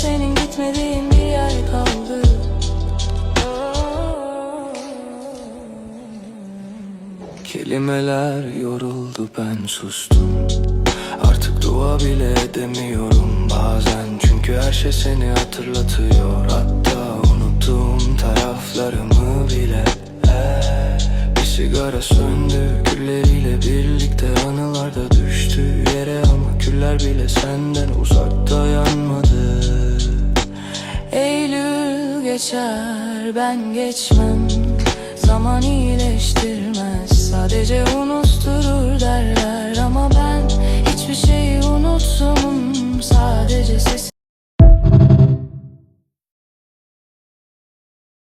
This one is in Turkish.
senin gitmediğin bir yer kaldı. Kelimeler yoruldu ben sustum. Artık dua bile edemiyorum bazen. Çünkü her şey seni hatırlatıyor. Hatta unuttuğum taraflarımı bile. Bir sigara söndü külleriyle birlikte Anılarda düştü yere. Ama küller bile senden uzakta yanmadı Eylül geçer ben geçmem. Zaman iyileştirmez sadece unutturur derler